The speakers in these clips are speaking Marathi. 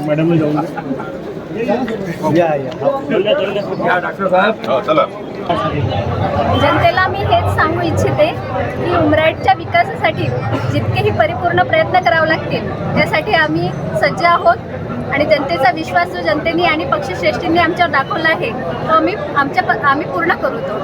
मॅडम जनतेला मी हेच सांगू इच्छिते की उमराटच्या विकासासाठी जितकेही परिपूर्ण प्रयत्न करावे लागतील त्यासाठी आम्ही सज्ज आहोत आणि जनतेचा विश्वास जो जनतेने आणि पक्षश्रेष्ठींनी आमच्यावर दाखवला आहे तो आम्ही आमच्या आम्ही पूर्ण करू तो.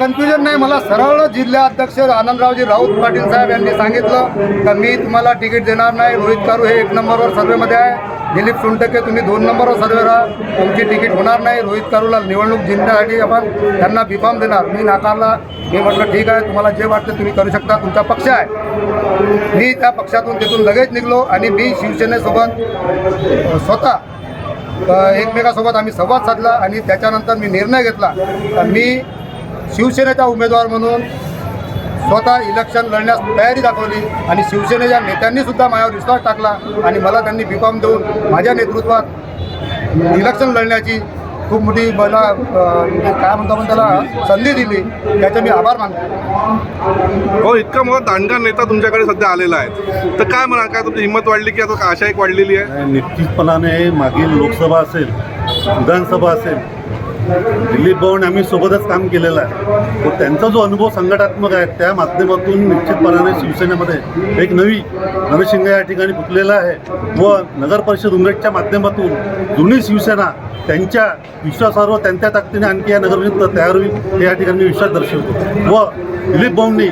कन्फ्युजन नाही. मला सरळ जिल्हाध्यक्ष आनंदरावजी राऊत पाटील साहेब यांनी सांगितलं का मी तुम्हाला तिकीट देणार नाही? रोहित कारू हे एक नंबरवर सर्वेमध्ये आहे. दिलीप सुंटके तुम्ही दोन नंबरवर सर्वे राहा तुमची तिकीट होणार नाही. रोहित कारूला निवडणूक जिंकण्यासाठी आपण त्यांना बिफाम देणार. मी नाकारला. मी म्हटलं ठीक आहे. तुम्हाला जे वाटतं तुम्ही करू शकता. तुमचा पक्ष आहे. मी त्या पक्षातून तिथून लगेच निघलो आणि मी शिवसेनेसोबत स्वतः एकमेकासोबत आम्ही संवाद साधला आणि त्याच्यानंतर मी निर्णय घेतला. मी शिवसेनेचा उमेदवार म्हणून स्वतः इलेक्शन लढण्यास तयारी दाखवली आणि शिवसेनेच्या नेत्यांनी सुद्धा माझ्यावर विश्वास टाकला आणि मला त्यांनी बिफॉर्म देऊन माझ्या नेतृत्वात इलेक्शन लढण्याची खूप मोठी मला म्हणजे काय म्हणतो आपण त्याला संधी दिली त्याचे मी आभार मानतो. हो इतका मोठा दांडगा नेता तुमच्याकडे सध्या आलेला आहे. तर काय म्हणा काय तुमची हिंमत वाढली की आता आशा एक वाढलेली आहे? नाही, निश्चितपणाने मागील लोकसभा असेल विधानसभा असेल दिलीप भाऊन आम्ही सोबतच काम केलेलं आहे. तर त्यांचा जो अनुभव संघटात्मक आहे त्या माध्यमातून निश्चितपणाने शिवसेनेमध्ये एक नवी रणशिंग या ठिकाणी फुटलेला आहे व नगर परिषद उमरेटच्या माध्यमातून जुनी शिवसेना त्यांच्या विश्वासावर त्यांच्या ताकदीने आणखी या नगरपरिषद तयार होईल हे या ठिकाणी मी विश्वास दर्शवतो. व दिलीप भाऊंनी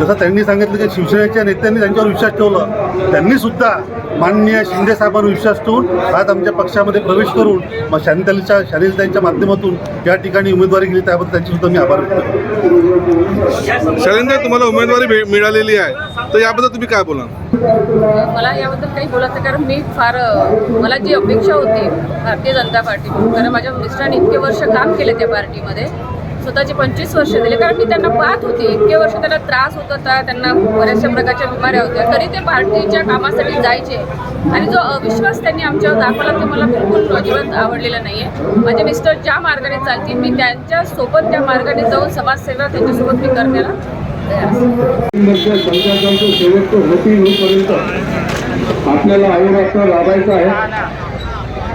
जसं त्यांनी सांगितलं की शिवसेनेच्या नेत्यांनी त्यांच्यावर विश्वास ठेवला त्यांनी सुद्धा माननीय शिंदे साहेबांवर विश्वास ठेवून आज आमच्या पक्षामध्ये प्रवेश करून मग शानितालीच्या शानिताईंच्या माध्यमातूून या ठिकाणी उमेदवारी केली त्याबद्दल त्यांचे सुद्धा मी आभार व्यक्त करतो. शैलेंद्र तुम्हाला उमेदवारी भे- मिळालेली आहे. तर याबद्दल तुम्ही काय बोला मला याबद्दल काही बोलायचं कारण मी फार मला जी अपेक्षा होती भारतीय जनता पार्टी कारण माझ्या मिस्टरांनी इतके वर्ष काम केले त्या पार्टीमध्ये स्वतःचे पंचवीस वर्ष दिले. कारण मी त्यांना पाहत होते इतके वर्ष त्यांना त्रास होत होता त्यांना बऱ्याचशा प्रकारच्या बिमाऱ्या होत्या. तरी ते भारतीयच्या कामासाठी जायचे. आणि जो अविश्वास त्यांनी आमच्यावर दाखवला तो मला बिलकुल अजिबात आवडलेला नाही आहे माझे म्हणजे मिस्टर ज्या मार्गाने चालतील मी त्यांच्यासोबत त्या मार्गाने जाऊन समाजसेवा त्यांच्यासोबत मी करण्याला तयार आपल्याला अहोरात्र लाभायचं आहे.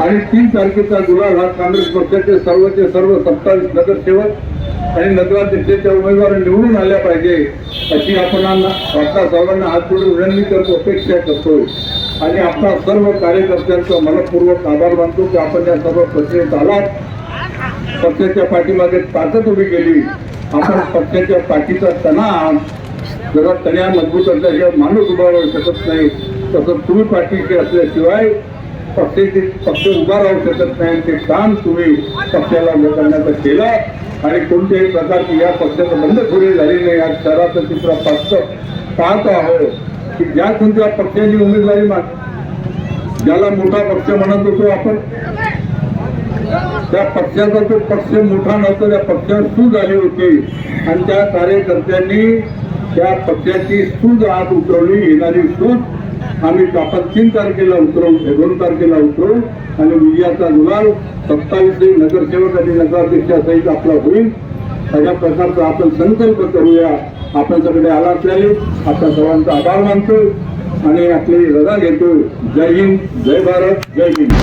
आणि तीन तारखेचा गुलाल हा काँग्रेस पक्षाचे सर्वचे सर्व सत्तावीस नगरसेवक आणि नगराध्यक्षाच्या उमेदवार निवडून आल्या पाहिजे अशी आपण आपल्या सर्वांना हात जोडून विनंती करतो अपेक्षा करतो. आणि आपला सर्व कार्यकर्त्यांचा मनपूर्वक आभार मानतो की आपण या सर्व प्रक्रियेत आलात. पक्षाच्या पाठीमागे ताकद उभी केली. आपण पक्षाच्या पाठीचा तणा जरा तण्या मजबूत असल्याशिवाय माणूस उभा राहू शकत नाही. तसं तुम्ही पाठीशी असल्याशिवाय पक्षाचे पक्ष उभा राहू शकत नाही. ते काम तुम्ही पक्षाला लोकांना केलं. आणि कोणत्याही प्रकारची या पक्षाचं बंडखोरी झाली नाही. या शहराचं चित्र फक्त पाहतो आहोत की ज्या कोणत्या पक्षाची उमेदवारी माग ज्याला मोठा पक्ष म्हणत होतो आपण त्या पक्षाचा तो पक्ष मोठा नव्हता त्या पक्षात सूज आली होती. आणि त्या कार्यकर्त्यांनी त्या पक्षाची सूज आत उतरवली येणारी सूज आम्ही आपण तीन तारखेला उतरवू दोन तारखेला उतरवू आणि विजयाचा गुलाल सत्तावीस नगरसेवक आणि नगराध्यक्षासहित आपला होईल. अशा प्रकारचा आपण संकल्प करूया. आपण सगळे आला असल्याने आपल्या सर्वांचा आभार मानतो आणि आपली रजा घेतो जय हिंद जय भारत जय हिंद.